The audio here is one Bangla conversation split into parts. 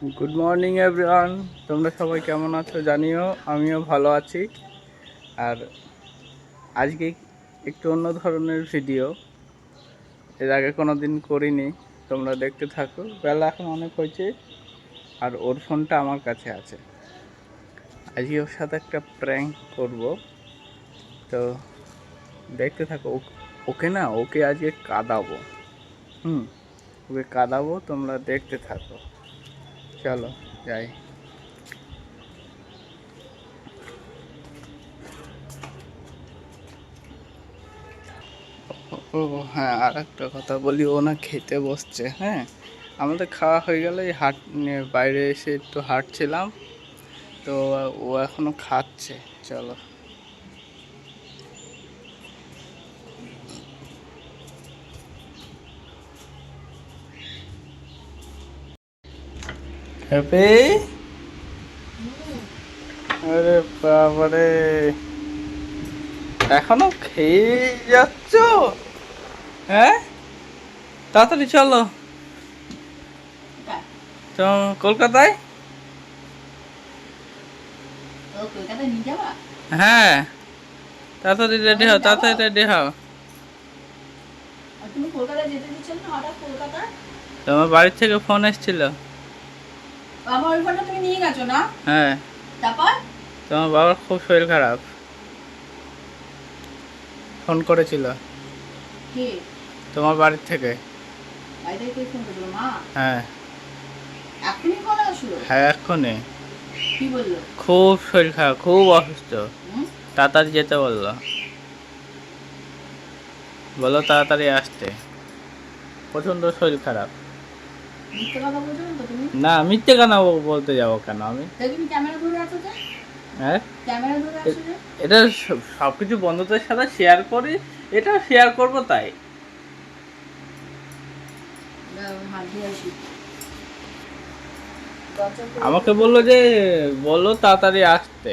গুড মর্নিং এভরিওয়ান তোমরা সবাই কেমন আছো জানিও, আমিও ভালো আছি। আর আজকে একটু অন্য ধরনের ভিডিও এর আগে কোনো দিন করিনি, তোমরা দেখতে থাকো। বেলা এখন অনেক হয়েছে, আর ওর ফোনটা আমার কাছে আছে। আজকে ওর সাথে একটা প্র্যাঙ্ক করব। তো দেখতে থাকো ওকে না, ওকে আজকে কাঁদাবো। হুম, ওকে কাঁদাবো, তোমরা দেখতে থাকো। চলো, যাই। ও হ্যাঁ আর একটা কথা বলি, ও না খেতে বসছে হ্যাঁ? আমাদের খাওয়া হয়ে গেলে এই হাট বাইরে এসে একটু হাঁটছিলাম, তো ও এখনও খাচ্ছে, চলো। হ্যাপি আরে বাবারে। এখনও খেয়ে যাচ্ছ? হ্যাঁ? তাড়াতাড়ি চলো। তো কলকাতায়? হ্যাঁ। তাড়াতাড়ি রেডি হও তাড়াতাড়ি রেডি হও। তোমার বাড়ির থেকে ফোন এসেছিল। আমার ওই ফোনটা তুমি নিয়ে গেছো না? হ্যাঁ। তারপর? তোমার বাবার খুব শরীর খারাপ। ফোন করেছিল। কি? তোমার বাড়ির থেকে। বাড়ি থেকে ফোন করল মা? হ্যাঁ। এখনই ফোন আসলো? হ্যাঁ এক্ষুনি কি বলল? খুব শরীর খারাপ খুব অসুস্থ। তাড়াতাড়ি যেতে বলল। বলো তাড়াতাড়ি আসতে। প্রচণ্ড শরীর খারাপ। মিথ্যে কথা বলছো না তো? তুমি না মিথ্যে কেন বলতে যাব কেন আমি? হ্যাঁ? এটা সব কিছু বন্ধুদের সাথে শেয়ার করি এটা শেয়ার করব তাই। আমাকে বলল যে বলো তাড়াতাড়ি আসতে।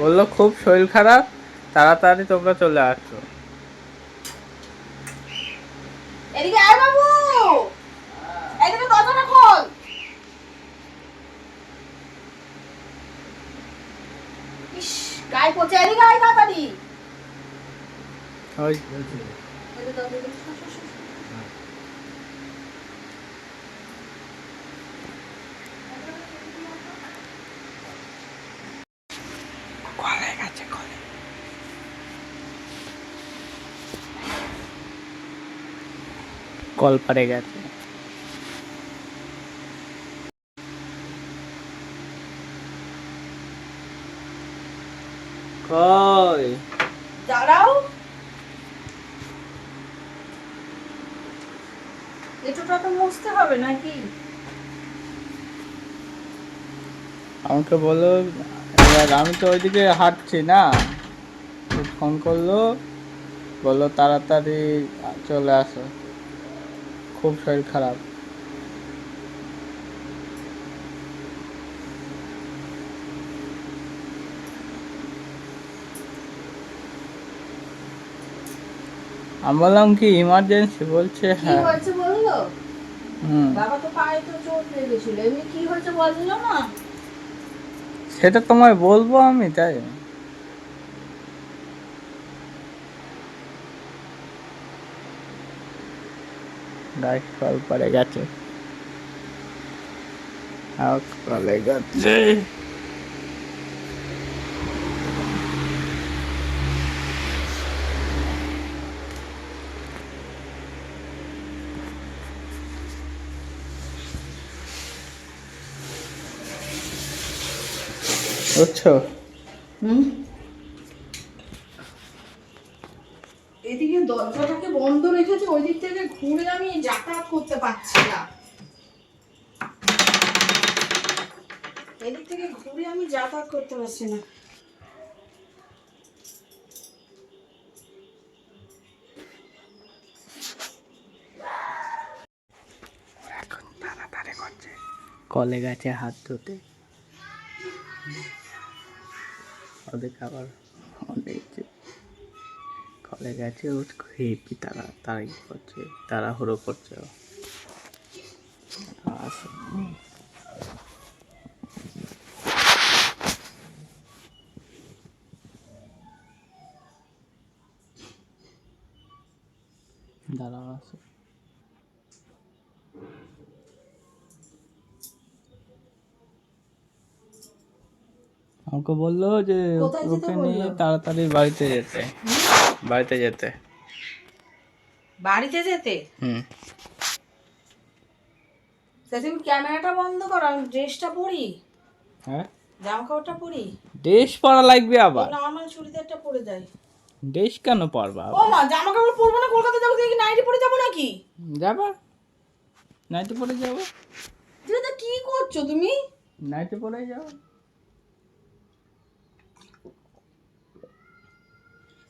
বলল খুব শরীর খারাপ তাড়াতাড়ি তোমরা চলে আসো। এদিকে আয় বাবু। এদিকে দরজাটা খোল। ইস গায়ে পচে এদিকে আয় তাড়াতাড়ি। ওই এদিকে দরজা দিয়ে শো, শো, শো, শো। কলে গেছে কলে কল পারে গেছে। কই? দাঁড়াও। এটুটা তো মুছতে হবে নাকি? আমাকে বলল এবার আমি তো ওইদিকে হাঁটছি না। ফোন করল বলল তাড়াতাড়ি চলে আসো। খুব শরীর খারাপ। আমি বললাম কি ইমার্জেন্সি বলছে কি হ্যাঁ। হয়েছে বলল? হুম। বাবা তো পায়ে তো চোট লেগেছিল। এমনি কি হয়েছে বলল না। সেটা তোমায় বলব আমি তাই। গাছ কল পরে গেছে। আর কলে গেছে। বুঝছ? এদিকে দরজাটাকে বন্ধ রেখেছে ওই দিক থেকে ঘুরে আমি যাতায়াত করতে পারছি না। এদিক থেকে ঘুরে আমি যাতায়াত করতে পারছি না। এখন তাড়াতাড়ি কলে গেছে হাত ধুতে ওদেরকে আবার গেছে ও হেপি তারা তারাই করছে তাড়াহুড়ো করছে। দাঁড়াও আসো আমাকে বলল যে ওকে নিয়ে তাড়াতাড়ি বাড়িতে যেতে। বাড়িতে যেতে। বাড়িতে যেতে? হুম। তা তুমি ক্যামেরাটা বন্ধ করো আমি ড্রেসটা পরি। হ্যাঁ? জামা কাপড়টা পরি। ড্রেস পরা লাগবে আবার। নর্মাল চুড়িদারটা পরে যাই। ড্রেস কেন পরবা ও মা জামা কাপড় পরবো না কলকাতা যাব কি নাইটি পরে যাব নাকি? যাবা? নাইটে পরে যাব? দিদা কি করছ তুমি? নাইটে পরে যাব।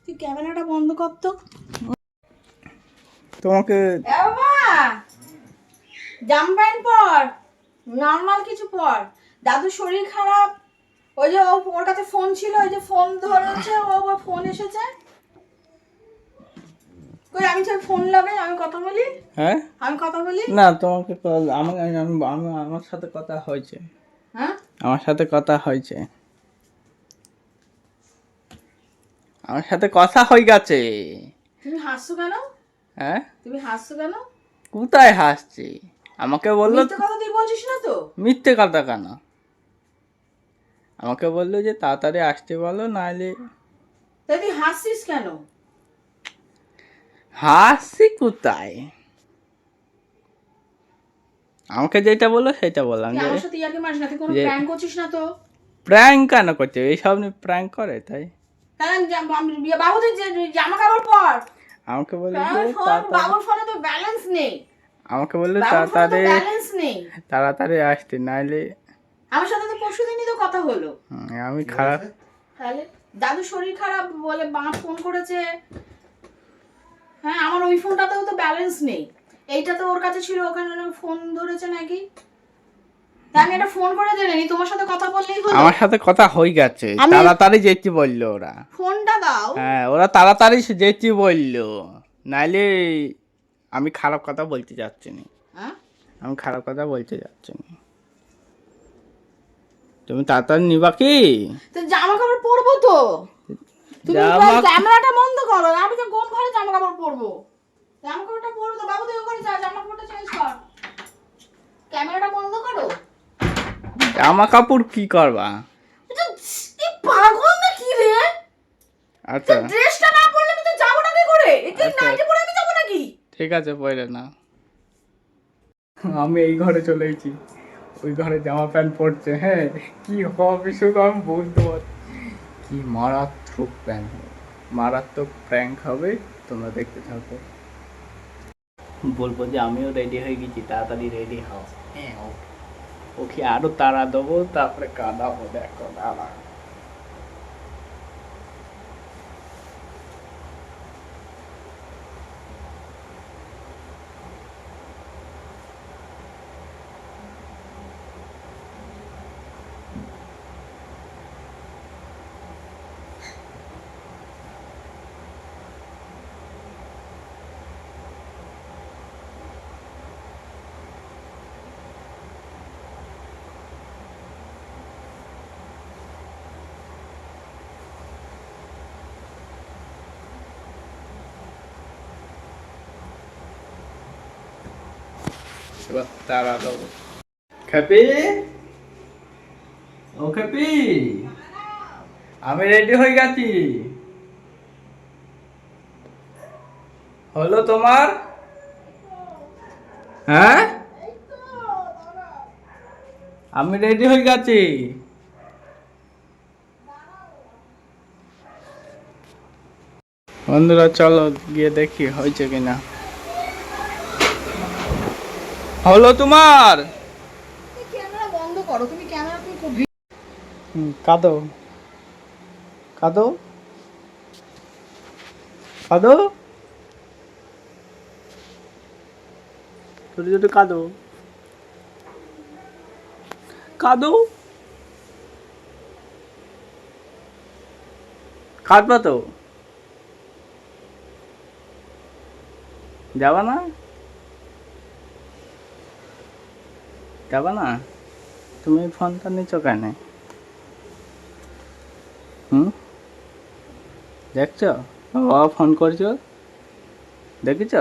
তুই ক্যামেরাটা বন্ধ কর তো। তোমাকে জাম প্যান্ট পর নর্মাল কিছু পর। দাদুর শরীর খারাপ ওই যে ওর কাছে ফোন ছিল ওই যে ফোন ধরেছে ও ফোন এসেছে। কই আমি ফোন আমি কথা বলি? হ্যাঁ? আমি কথা বলি? না তোমাকে আমার সাথে কথা হয়েছে। হ্যাঁ? আমার সাথে কথা হয়েছে। আমার সাথে কথা হয়ে গেছে। তুমি হাসছো কেন? হ্যাঁ? তুমি হাসছো কেন? কোথায় হাসছি? আমাকে বলল মিথ্যে কথা তুই বলছিস না তো? মিথ্যে কথা কেন? আমাকে বলল যে তাড়াতাড়ি আসতে বলো নাহলে তাই তুই হাসছিস কেন? হাসি কোথায়? আমাকে যেটা বলল সেটা বললাম যে আমার সাথে ইয়াকে মারিস না তুই কোনো প্র্যাঙ্ক করছিস না তো? প্র্যাঙ্ক কেন করছে এইসব নিয়ে প্র্যাঙ্ক করে তাই। তাহলে বাবুদের যে জামা কাপড় পর। আমাকে বলল যে তার ফোন তাড়াতাড়ি বাবুর ফোনে তো ব্যালেন্স নেই। আমাকে বলল তাড়াতাড়ি ব্যালেন্স নেই। তাড়াতাড়ি আসতে নাহলে আমার সাথে তো পরশু দিনই তো কথা হলো। আমি খারাপ তাহলে দাদু শরীর খারাপ বলে মা ফোন করেছে। হ্যাঁ আমার ওই ফোনটাতেও তো ব্যালেন্স নেই। এইটা তো ওর কাছে ছিল ওখানে ফোন ধরেছে নাকি? তা আমি একটা ফোন করে দিলেনি তোমার সাথে কথা বললেই হলো। আমার সাথে কথা হয়ে গেছে। তাড়াতাড়ি যেতে বলল ওরা। ফোনটা দাও। হ্যাঁ ওরা তাড়াতাড়ি যেতে বলল। নাহলে আমি খারাপ কথা বলতে যাচ্ছি না। হ্যাঁ? আমি খারাপ কথা বলতে যাচ্ছি না। তুমি তাড়াতাড়ি নিবা কি? তো জামা কাপড় পরবো তো। তুমি ক্যামেরাটা বন্ধ করো আমি তো কোন ঘরে জামা কাপড় পরবো। জামা কাপড়টা পরবো তো বাবু তুই ওখানে যা জামা কাপড়টা চেঞ্জ কর। ক্যামেরাটা বন্ধ করো। জামা কাপড় কি করবা? পাগল না কি রে? আচ্ছা। ড্রেসটা না পরলে আমি তো যাব না কি করে? এটা আচ্ছা। নাইটি পরে আমি যাব নাকি? ঠিক আছে পরে না। আমি এই ঘরে চলে এসেছি। ওই ঘরে জামা প্যান্ট পরছে হ্যাঁ। কি হবে শুধু আমি বলতে পারছি। কি মারাত্মক প্যান্ট মারাত্মক প্র্যাঙ্ক হবে তোমরা দেখতে থাকো। বলব যে আমিও রেডি হয়ে গেছি তাড়াতাড়ি রেডি হও। হ্যাঁ ও- ওকে আরও তাড়া দেবো তারপরে কাঁদাবো দেখো দাঁড়া এবার তাড়া দেবো খেপি? ও খেপি? আমি রেডি হয়ে গেছি। হলো তোমার? হ্যাঁ? আমি রেডি হয়ে গেছি। বন্ধুরা, চলো গিয়ে দেখি হয়েছে কিনা। হলো তোমার। ক্যামেরা বন্ধ করো তুমি ক্যামেরা তুমি খুব হুম, কাঁদো। কাঁদো? কাঁদো? ছোটো ছোটো কাঁদো। কাঁদো? কাঁদবা তো। যাবা না? যাবা না? তুমি ফোনটা নিচ্ছ কেন? হুম? দেখছ? বাবা ফোন করছ? দেখেছ?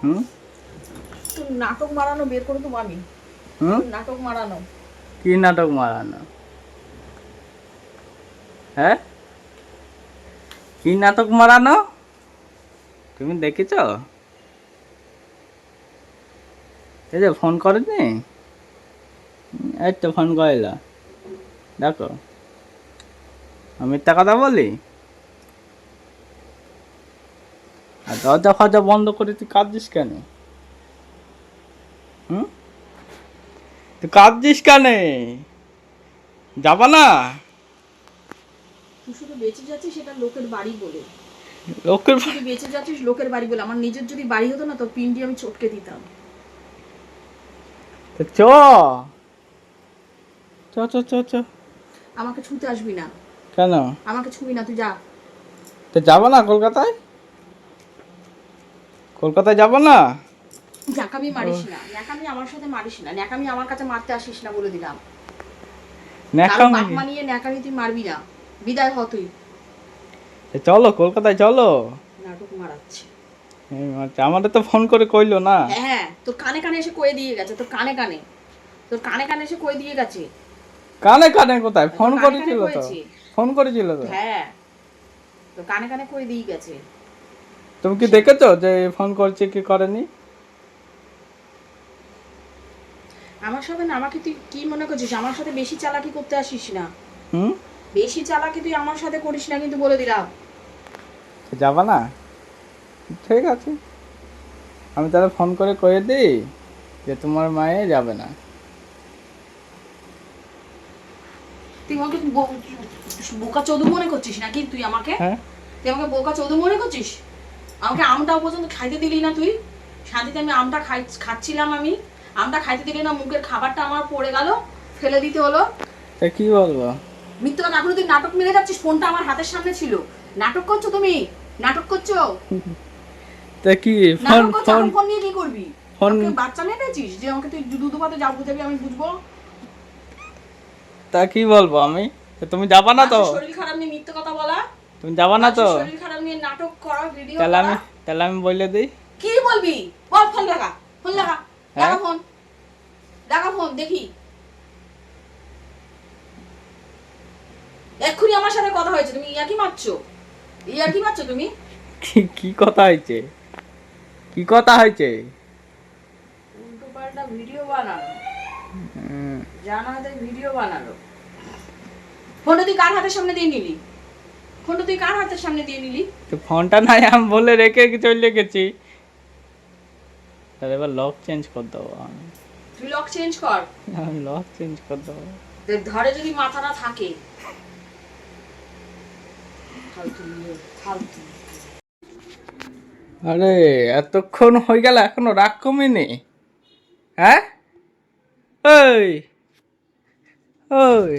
হুম? নাটক মারানো বের করে দেবো আমি। হুম? নাটক মারানো। কি নাটক মারানো? হ্যাঁ? কি নাটক মারানো? তুমি দেখেছ? এই যে ফোন করেনি? এই তো ফোন করিল দেখো। আমি মিথ্যা কথা বলি? আর দরজা ফরজা বন্ধ করে তুই কাঁদছিস কেন? হুম? তুই কাঁদছিস কেন? যাবা না? তুই শুধু বেঁচে যাচ্ছিস সেটা লোকের বাড়ি বলে। লোকের তুই বেঁচে যাচ্ছিস লোকের বাড়ি বলে। আমার নিজের যদি বাড়ি হতো না তো পিন্ডি আমি চটকে দিতাম। চ। চ চ চ চ। আমাকে ছুঁতে আসবি না। কেন? আমাকে ছুবি না তুই যা। তো যাব না কলকাতায়? কলকাতায় যাব না? ন্যাকামি মারিস না। ন্যাকামি আমার সাথে মারিস না। ন্যাকামি আমার কাছে মারতে আসিস না বলে দিলাম। ন্যাকামি? বাপ মানিয়ে ন্যাকামি তুই মারবি না। বিদায় হ তুই। চলো কলকাতায় চলো। নাটক মারাচ্ছে। আমাদের তো ফোন করে কইলো না। হ্যাঁ তোর কানে কানে এসে কয়ে দিয়ে গেছে তোর কানে কানে। তোর কানে কানে এসে কয়ে দিয়ে গেছে। কানে কানে কোথায়? ফোন করেছিল তো? ফোন করেছিল তো? হ্যাঁ কানে কানে কয়ে দিয়ে গেছে। তুমি কি দেখেছ যে ফোন করছে কি করেনি? আমার সাথে না আমাকে তুই কি মনে করছিস? আমার সাথে বেশি চালাকি করতে আসিস না। হুম? বেশি চালাকি তুই আমার সাথে করিস না কিন্তু বলে দিলাম। যাবা না? ঠিক আছে। আমি তাহলে ফোন করে কয়ে দিই যে তোমার মায়ে যাবে না। তুই আমাকে বোকা চোদু মনে করছিস নাকি তুই আমাকে? হ্যাঁ। তুই আমাকে বোকা চোদু মনে করছিস? আমাকে আমটাও পর্যন্ত খাইতে দিলি না তুই? শান্তিতে আমি আমটা খাই খাচ্ছিলাম আমি। আমটা খাইতে দিলি না মুখের খাবারটা আমার পড়ে গেল ফেলে দিতে হলো। তা কি বলব? মিথ্যে কথা এখনও তুই নাটক যাচ্ছিস ফোনটা আমার হাতের সামনে ছিল। নাটক করছ তুমি? নাটক করছ? তা কি ফোন ফোন ফোন নিয়ে কি করবি? ফোন বাচ্চা যে আমাকে তুই দুধ পাতে যা বুঝাবি আমি বুঝব? তা কি বলব আমি? তুমি যাবা না তো? শরীর খারাপ নিয়ে মিথ্যে কথা বলা? তুমি যাবা না তো? শরীর খারাপ নিয়ে নাটক করা ভিডিও তাহলে আমি তাহলে আমি বলে দিই। কি বলবি? বল ফোন লাগা ফোন লাগা। হ্যাঁ? লাগা ফোন। লাগা ফোন দেখি। এক্ষুনি আমার সাথে কথা হয়েছে তুমি ইয়াকি মারছো? ইয়াকি মারছো তুমি? কি কি কথা হয়েছে? কি কথা হয়েছে? উল্টো পাল্টা ভিডিও বানানো হুম, জানা হাতে ভিডিও বানালো। ফোনটা তুই কার হাতের সামনে দিয়ে নিলি? ফোনটা তুই কার হাতের সামনে দিয়ে নিলি? তো ফোনটা নাই আমি বলে রেখে চলে গেছি। তাহলে এবার লক চেঞ্জ করে দেবো আমি। তুই লক চেঞ্জ কর। আমি লক চেঞ্জ করে দেবো। ধরে যদি মাথা না থাকে। ফালতু ইয়ে, ফালতু। আরে এতক্ষণ হয়ে গেল এখনও রাগ কমেনি? হ্যাঁ? ওই ওই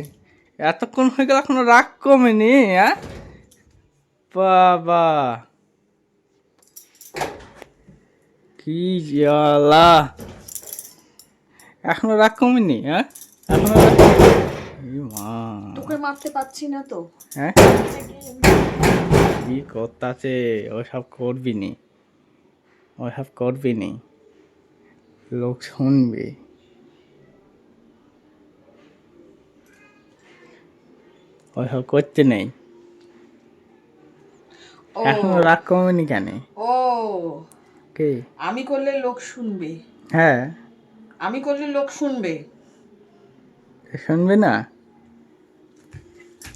এতক্ষণ হয়ে গেল এখনও রাগ কমেনি হ্যাঁ? বাবা। কি জ্বালা। এখনও রাগ কমেনি হ্যাঁ? এখনও তোকে মারতে পারছি না তো। হ্যাঁ? কি করতাছে? ওসব করবি নি। ওসব করবি নি লোক শুনবে ওসব করতে নেই এখন রাগ কমেনি কেন? ও কে? আমি করলে লোক শুনবে। হ্যাঁ। আমি করলে লোক শুনবে। শুনবে না?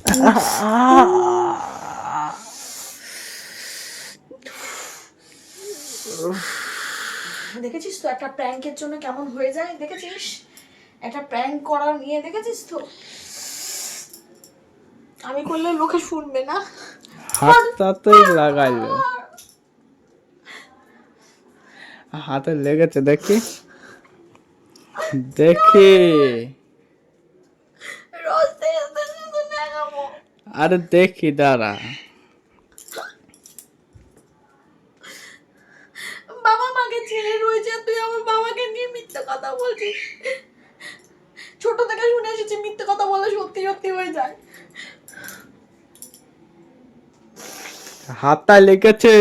দেখেছিস তো একটা প্র্যাঙ্কের জন্য কেমন হয়ে যায়? দেখেছিস? একটা প্র্যাঙ্ক করা নিয়ে দেখেছিস তো? আমি করলে লোকে শুনবে না? হাতটাতেই লাগাইলো। হাতে লেগেছে দেখি। দেখি। আরে দেখি দাঁড়া। কথা বলছিস ছোট থেকে শুনে এসেছি মিথ্যে কথা বলে সত্যি সত্যি হয়ে যায়। হাতটা লেগেছে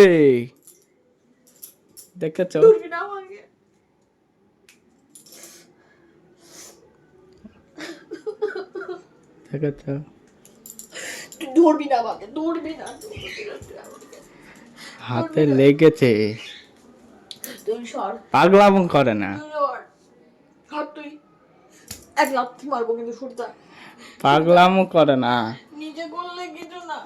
দেখেছ? দেখেছ? ধরবি না আমাকে ধরবি না। হাতে লেগেছে। পাগলাম করে না। তুই সর সর তুই? এক লাথি মারবো কিন্তু সুরতা পাগলাম করে না। নিজে করলে কিছু না।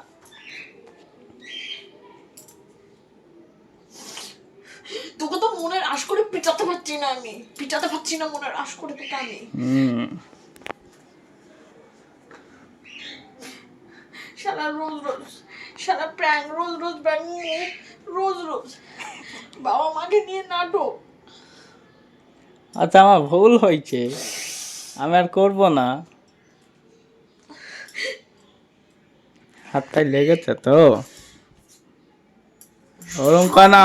তোকে তো মনের আশ করে পিটাতে পারছি না আমি। পিটাতে পারছি না মনের আশ করে তোকে আমি সারা রোজ রোজ সারা প্র্যাঙ্ক রোজ রোজ প্র্যাঙ্ক রোজ রোজ বাবা মাকে নিয়ে নাটক। আচ্ছা আমার ভুল হয়েছে। আমি আর করব না। হাতটায় লেগেছে তো। ওরম না।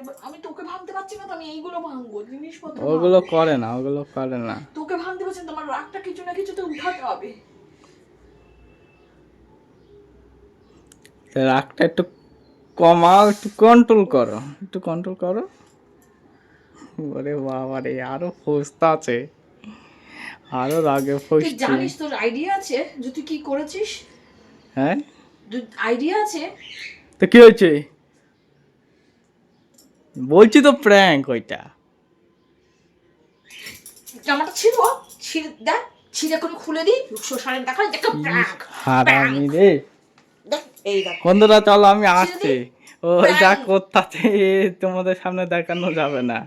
এবার আমি তোকে ভাঙতে পারছি না তো আমি এইগুলো ভাঙবো জিনিসপত্র ওগুলো করে না ওগুলো করে না। তোকে ভাঙতে পারছি তোমার রাগটা কিছু না কিছু তো উঠাতে হবে। রাগটা একটু কমাও একটু কন্ট্রোল করো একটু কন্ট্রোল করো। ওরে বাবা রে আরও ফুসতে আছে। আরও রাগে তুই জানিস তোর আইডিয়া আছে? যে তুই কি করেছিস? হ্যাঁ? আইডিয়া আছে? তো কি হয়েছে? বলছি তো প্র্যাঙ্ক ওইটা। জামাটা ছিল ছিঁড়ে দেখ ছিঁড়ে করে খুলে দিই শ্মশানের দেখা প্র্যাঙ্ক হারামি রে। এই দেখ বন্ধুরা চলো আমি আসছি ও যা. করতে তোমাদের সামনে দেখানো যাবে না